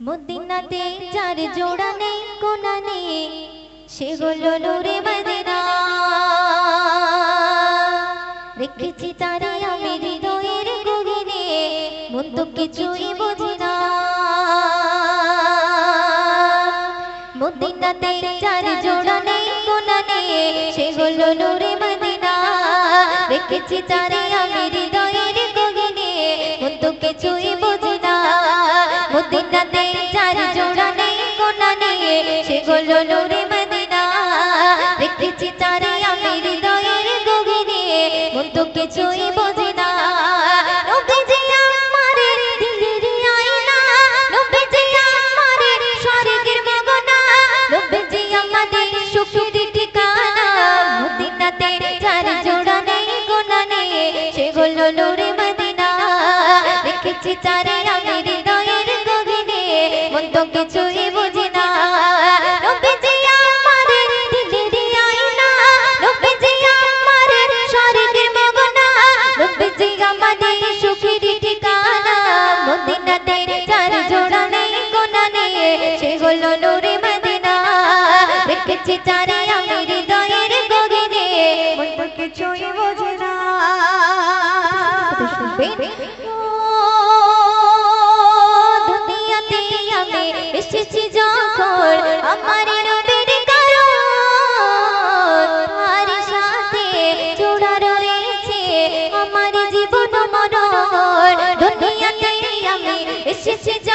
মদিনাতে চার জোড়া নেই, কোনা নেই। সেগুলো নূরে মদিনা। রেখেছি তারে আমি হৃদয়ের গগনে, মন কিছুই বোঝে না। মদিনাতে চার জোড়া নেই, কোনা নেই সেগুলো নূরে মদিনা। রেখেছি তারে আমি হৃদয়ের গগনে, মন কিছুই বোঝে না। মদিনাতে চার জোড়া নেই কোনা নিয়ে সেগুলো নুরে মদিনা। দেখেছি আমি হৃদয়ের গভীরে কিছুই এসেছি যখন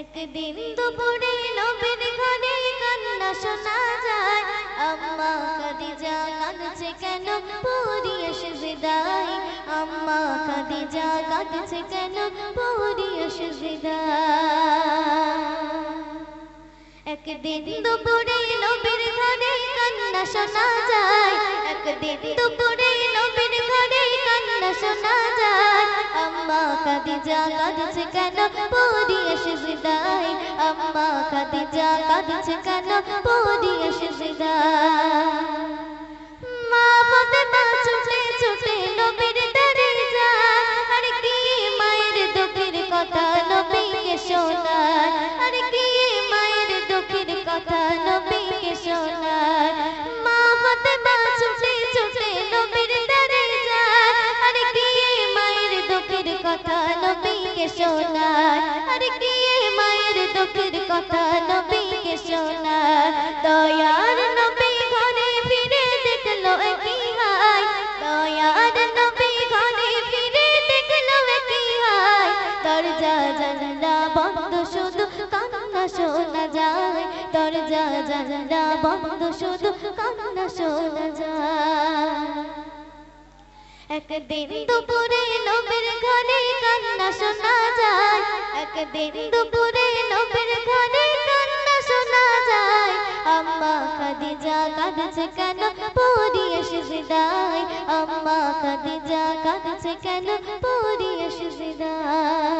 একদিন দুপুরে নবের ঘরে কান্না শোনা যায়। আম্মা খাদিজা কাঁদছে কেন? পরি এসে বিদায়। আম্মা খাদিজা কাঁদছে কেন? পরি এসে একদিন দুপুরে নবীর ঘরে কান্না শোনা যায়। একদিন দুপুরে কান্না শোনা যায়, আম্মা খাদিজা কাঁদছে কেন? পরি এসে বিদায়। আম্মা খাদিজা কাঁদছে কেন? পরি এসে বিদায়। আর কি মায়ের দুঃখের কথা নবীকে শোনা দয়ার নবী ঘরে ফিরে দেখল কি হায় দয়ার নবী ঘরে ফিরে দেখল কি হায় দরজা, জানলা বন্ধ, শুধু কান্না শোনা যায়। দরজা, জানলা বন্ধ, শুধু কান্না শোনা যায়। একদিন দুপুরে নবীর ঘরে কান্না শোনা যায়। একদিন দুপুরে নবীর ঘরে কান্না শোনা যায়। আম্মা খাদিজা কাঁদছে কেন? পরি এসে জিদায় আম্মা খাদিজা কাঁদছে কেন? পরি এসে জিদায়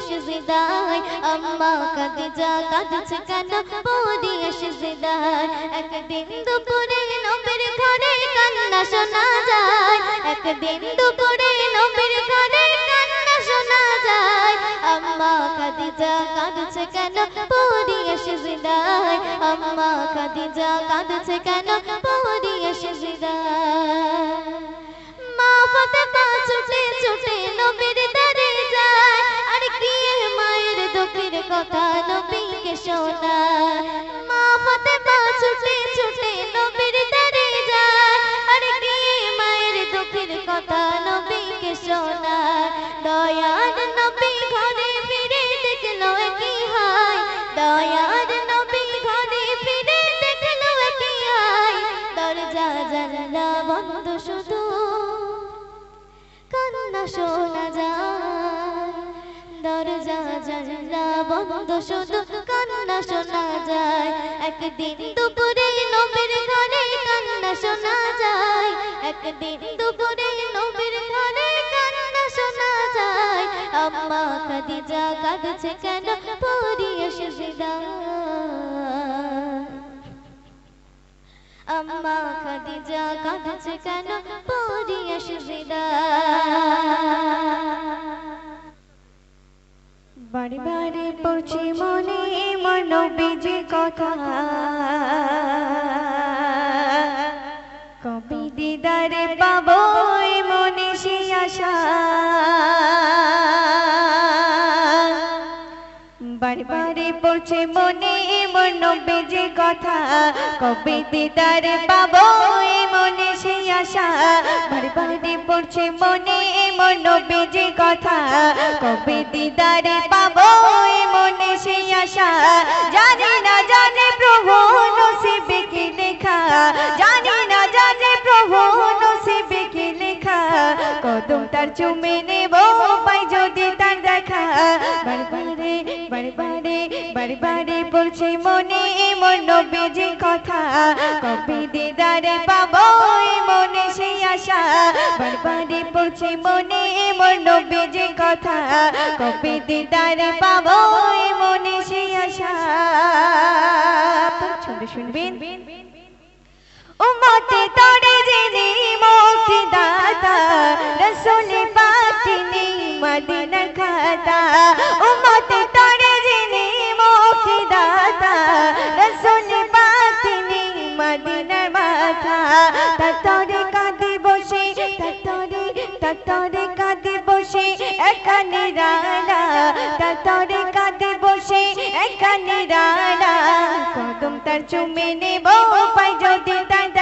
পড়িয়া সিজদায় আম্মা খাদিজা কাঁদছে কেন? পড়িয়া সিজদায় একদিন দুপুরে নবীর ঘরে কান্না শোনা যায়। একদিন দুপুরে নবীর ঘরে কান্না শোনা যায়। আম্মা কাঁদছে কেন? আম্মা কাঁদছে কেন? মা ছুটে ছুটে নবীর কথা নবীকে শোনায় মা ফাতেমা ছুটে ছুটে নবীর দারে যায় আর কি মায়ের দুঃখের কথা নবীকে শোনায় দয়ার নবী ঘরে ফিরে দেখল কি হয় দয়ার নবী ঘরে ফিরে দেখল কি হয় দরজা জানলা বন্ধ শুধু। কান্না শোনা জানলা বন্ধ শুধু, কান্না শোনা যায়। একদিন দুপুরে নবীর ঘরে কান্না শোনা যায়। একদিন দুপুরে নবীর ঘরে কান্না শোনা যায়। আম্মা খাদিজা কাঁদছে কেন? পরিয়ে সুবিধা আম্মা খাদিজা কাঁদছে কেন? পরিয়ে সুবিধা বারে বারে পড়ছি মনে মন বেজে কথা। কবি দিদারে পাবো বারে পড়ছে মনে মন বেজে কথা। কবে দিদারে পাবো মনে সে আশা। বারে বারে পড়ছে মনে মন বেজে কথা। কবে দিদারে পাবো মনে সে আশা। জানি না, জানে প্রভু নসিবে কি লেখা। জানি না, জানে প্রভু কদম তার চুমে নেব পাই যদি তার দেখা। বারবারে বারবারে বারবারে বলছে মনে মন বেজে কথা। কবে দিদারে পাবো মনে সেই আশা। বারবারে বলছে মনে মন কথা। কবে দিদারে পাবো মনে সেই আশা। শুনবেন। উম্মতে তোরে যিনি দাতা রসুল পাক তিনি মদিনা খাতা উম্মতে তোরে যিনি মুক্তি দাতা রসুল পাক তিনি মদিনার মাথা তার তরে কাঁদে বসে তার তরে তার তরে কাঁদে বসে এখানে রানা তার তরে কাঁদে বসে এখানে রানা কদম তার চুমে নেব পাই যদি দেখা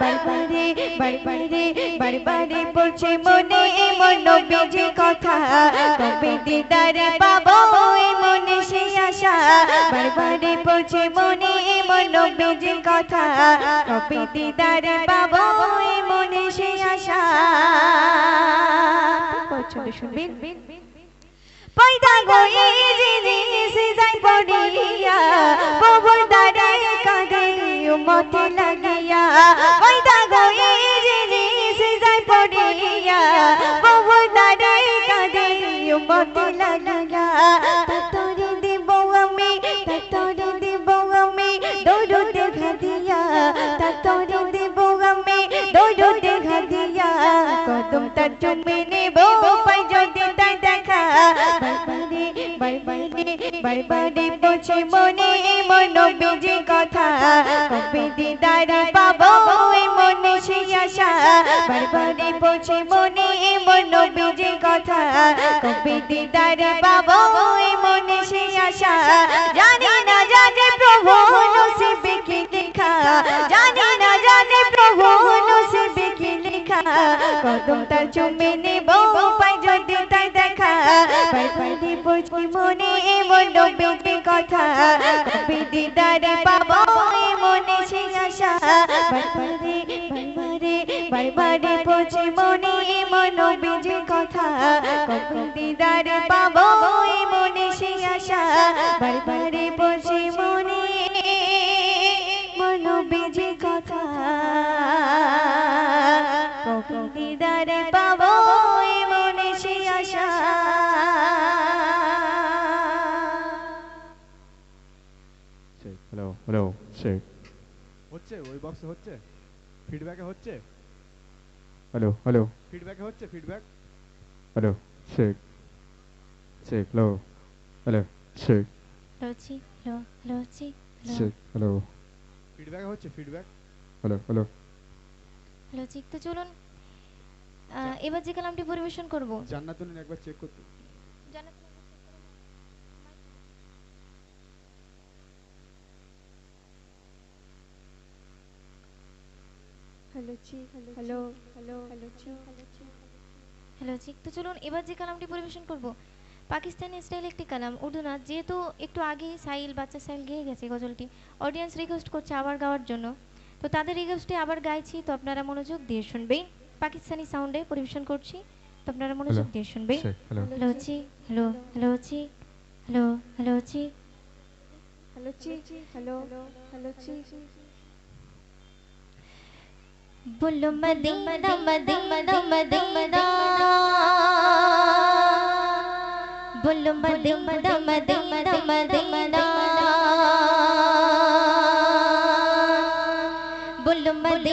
বারবারে বারবারে বারবারে বলছে মনে মন বেজে কথা। কবে দিদারে পাবো মনে সে আশা। বারবারে বলছে মনে মন বেজে কথা। কবে দিদারে পাবো মনে সে আশা। পছন্দ শুনবেন পয়দা গয়ে যিনি সিজাই পড়িয়া কবর দারে কাঁদে মতে লাগিয়া কদমটা চুমে নেব পাই যদি তাই দেখা বারবারে বারবারে বারবারে বসে মনে মন বেজে কথা কবে দিদারে পাবো মনে সেই আশা বারবারে বসে মনে মন বেজে কথা কবে দিদারে পাবো এই মনে সেই আশা চুমে নেব পাই যদি তাই দেখা। বারবারে পৌঁছে মনে মন বেজে কথা। কবে দিদারে পাবো মনে সেই আশা। বারবারে বারবারে বারবারে পৌঁছে মনে মন বেজে কথা। কবে দিদারে পাবো মনে সেই আশা। বারবারে দিদারে পাবো এই মনে সেই আশা হ্যালো হ্যালো চেক হচ্ছে ওই বক্সে হচ্ছে? ফিডব্যাকে হচ্ছে? হ্যালো হ্যালো ফিডব্যাকে হচ্ছে? Feedback hello check check hello hello check লচি লো লচি চেক হ্যালো ফিডব্যাকে হচ্ছে? ফিডব্যাক হ্যালো হ্যালো লচিক তো চলুন। এবার যে কালামটি পরিবেশন করব। জান্নাতুন একবার চেক করতে। হ্যালো চি হ্যালো হ্যালো। হ্যালো চি লচিক তো চলুন এবার যে কালামটি পরিবেশন করব। পাকিস্তানি স্টাইল একটি কালাম উর্দু নাচ যেহেতু একটু আগে সাইল বাচ্চা সাইল গেয়ে গেছে গজলটি। অডিয়েন্স রিকোয়েস্ট করছে আবার গাওয়ার জন্য। তো তাদের রিকোয়েস্টে আবার গাইছি তো আপনারা মনোযোগ দিয়ে শুনবেন। পাকিস্তানি সাউন্ডে পরিবেশন করছি। তো আপনারা মনোযোগ দিয়ে শুনবেন। হ্যালো লচি হ্যালো হ্যালো চি হ্যালো হ্যালো চি হ্যালো চি হ্যালো হ্যালো চি বলো মদিনা মদিনা মদিনা বলো মদিনা মদিনা মদিনা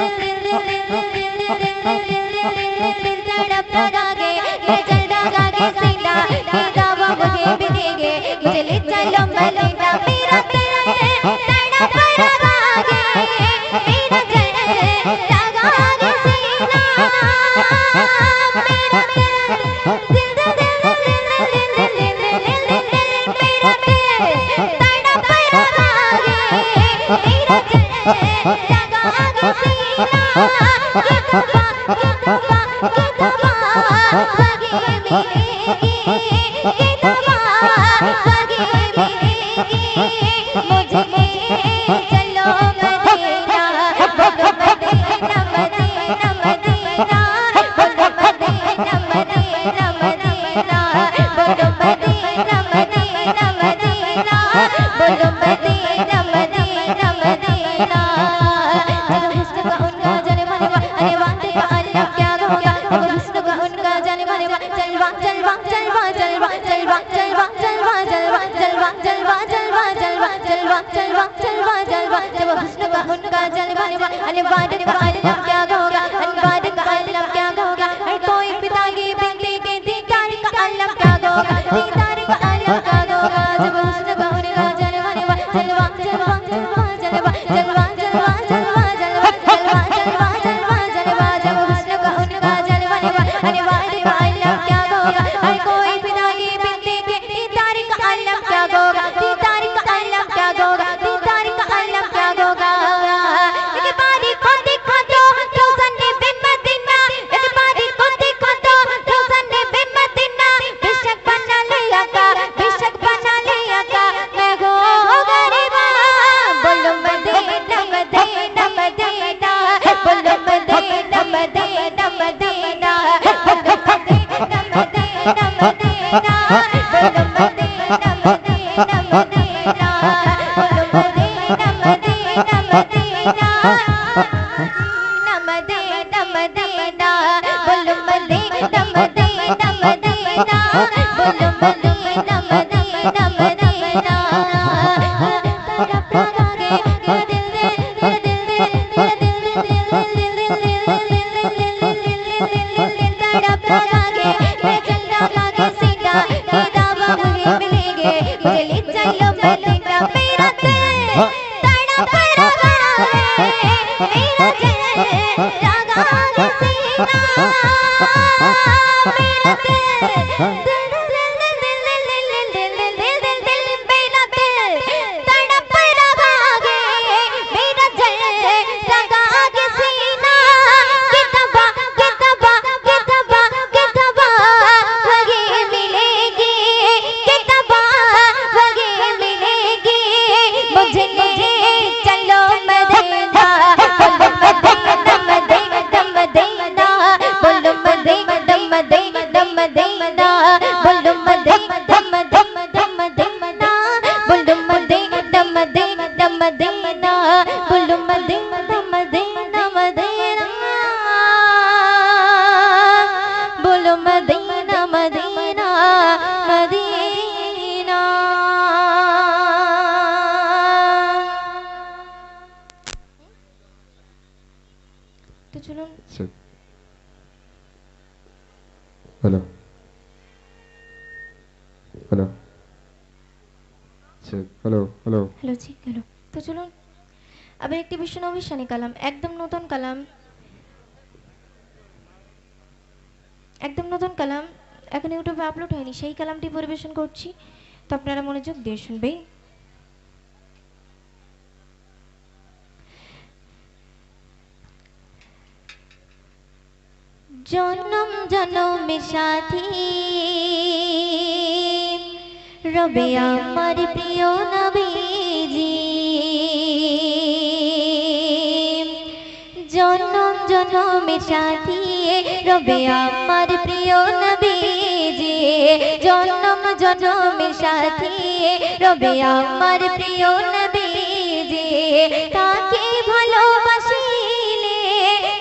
ये चल गा गा के सैदा गा गा बाबू देवी देगे Go go. பதை গুলশানি কালাম, একদম নতুন কালাম। একদম নতুন কালাম। এখন ইউটিউবে আপলোড হয়নি, সেই কালামটি পরিবেশন করছি। তো আপনারা মনোযোগ দিয়ে শুনবেন। জনম জনমে সাথী। রবে আমার প্রিয় নবী। জনমে সাথিয়ে, রবে আমার প্রিয় নবীজি। জনম, জনমে সাথিয়ে, রবে আমার প্রিয় নবীজি। তাকে ভালোবাসিলে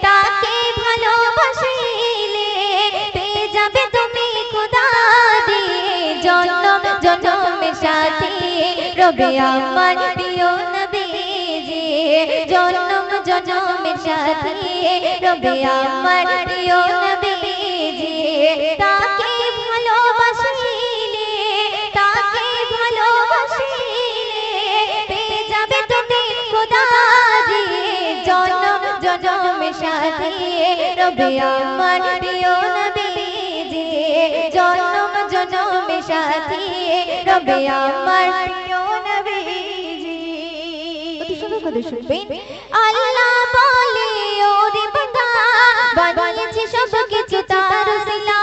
তাকে ভালোবাসিলে পেয়ে যাবে তুমি খোদা দিয়ে। জনম, জনমে সাথিয়ে, রবে আমার প্রিয় নবীজি। জনম জনমের সাথী রবে আমার প্রিয় নবী যে তাকে ভালোবাসিলে তাকে ভালোবাসিলে পেয়ে যাবে তুমি খোদা যে জনম, জনমের সাথী রবে আমার প্রিয় নবী জনম, জনমের সাথী রবে আমার করে শুনবেন আল্লাহ বলে ওরে বান্দা বানিয়েছে সব কিছু তার সিলা।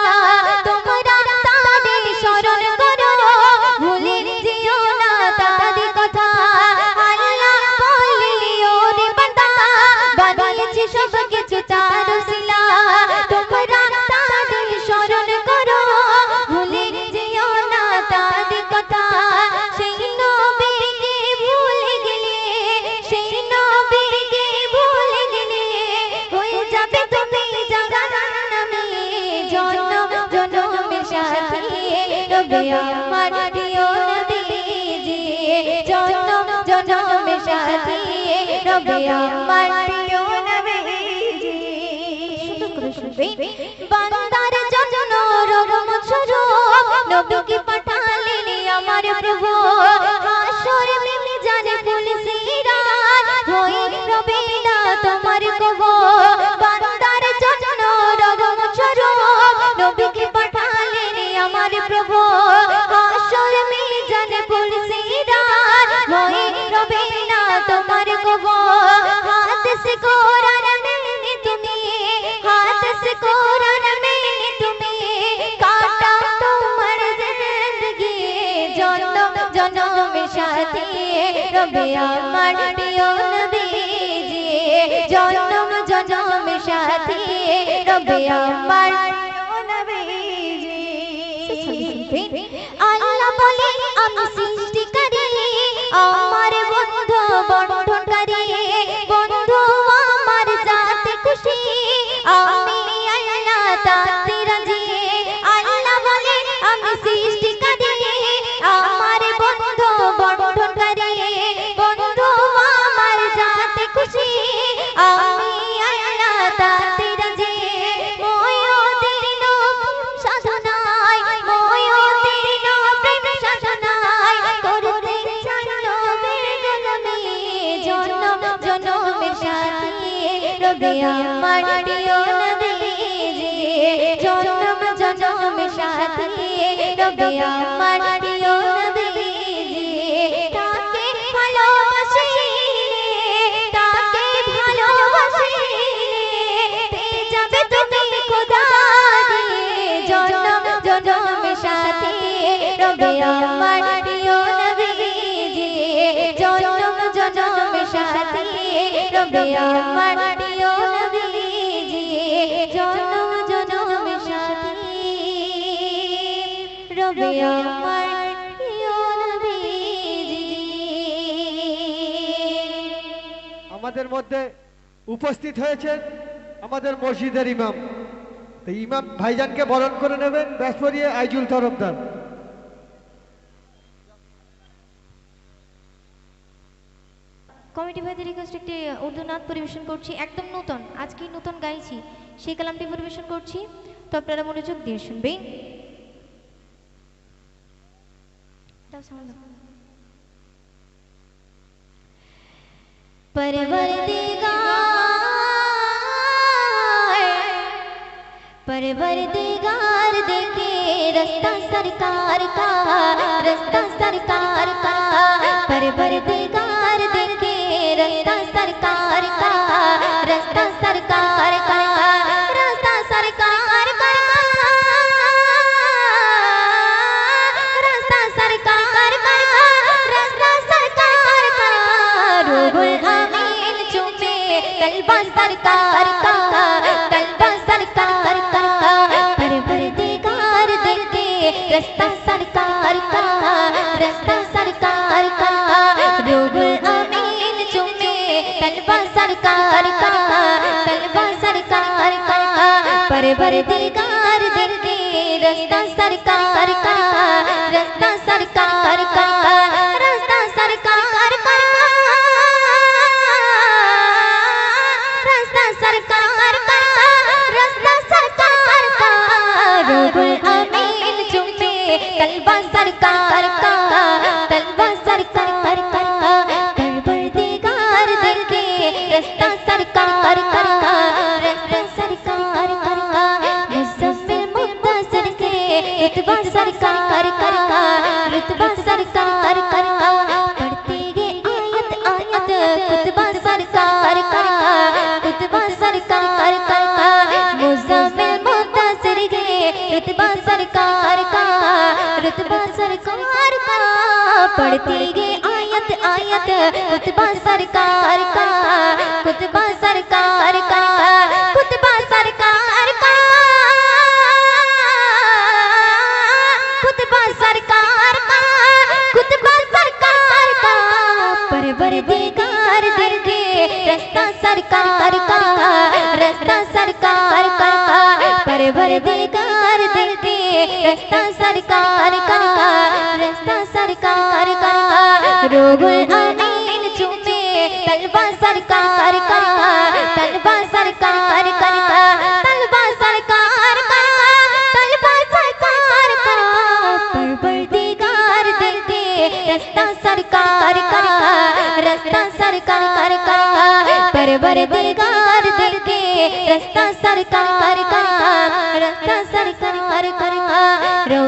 আমার কবর তবে আমার আল্লাহ বলে আমি সৃষ্টিকারী আমার বন্ধু বন্ধনকারী। من ڏيو ڀلو شي را جو تجو ۾ ڏيو আমার আমাদের মধ্যে উপস্থিত হয়েছেন আমাদের মসজিদের ইমাম। তো ইমাম ভাইজানকে বরণ করে নেবেন ব্যাসপরিয়ে আইজুল তরফদার। কমিটি ভাইদের রিকোয়েস্ট একটি উর্দু নাচ পরিবেশন করছি একদম নতুন আজকেই নতুন গাইছি সেই কালামটি পরিবেশন করছি তো আপনারা মনোযোগ দিয়ে শুনবেন। तब समझ लो परवरदिगार देखे रास्ता सरकार का, रास्ता सरकार का। परवरदिगार देखे रास्ता सरकार का, रास्ता सरकार सरकार का रास्ता सरकार का कुतबा सरकार का कुतबा सरकार का कुतबा सरकार का। कुतबा सरकार का कुतबा सरकार का। परवरदिगार दिल के रास्ता सरकार का, रास्ता सरकार का। परवरदिगार दिल रास्ता सरकार का, रास्ता सरकार का। रोगुल रास्ता सरकार का रास्ता सरकार का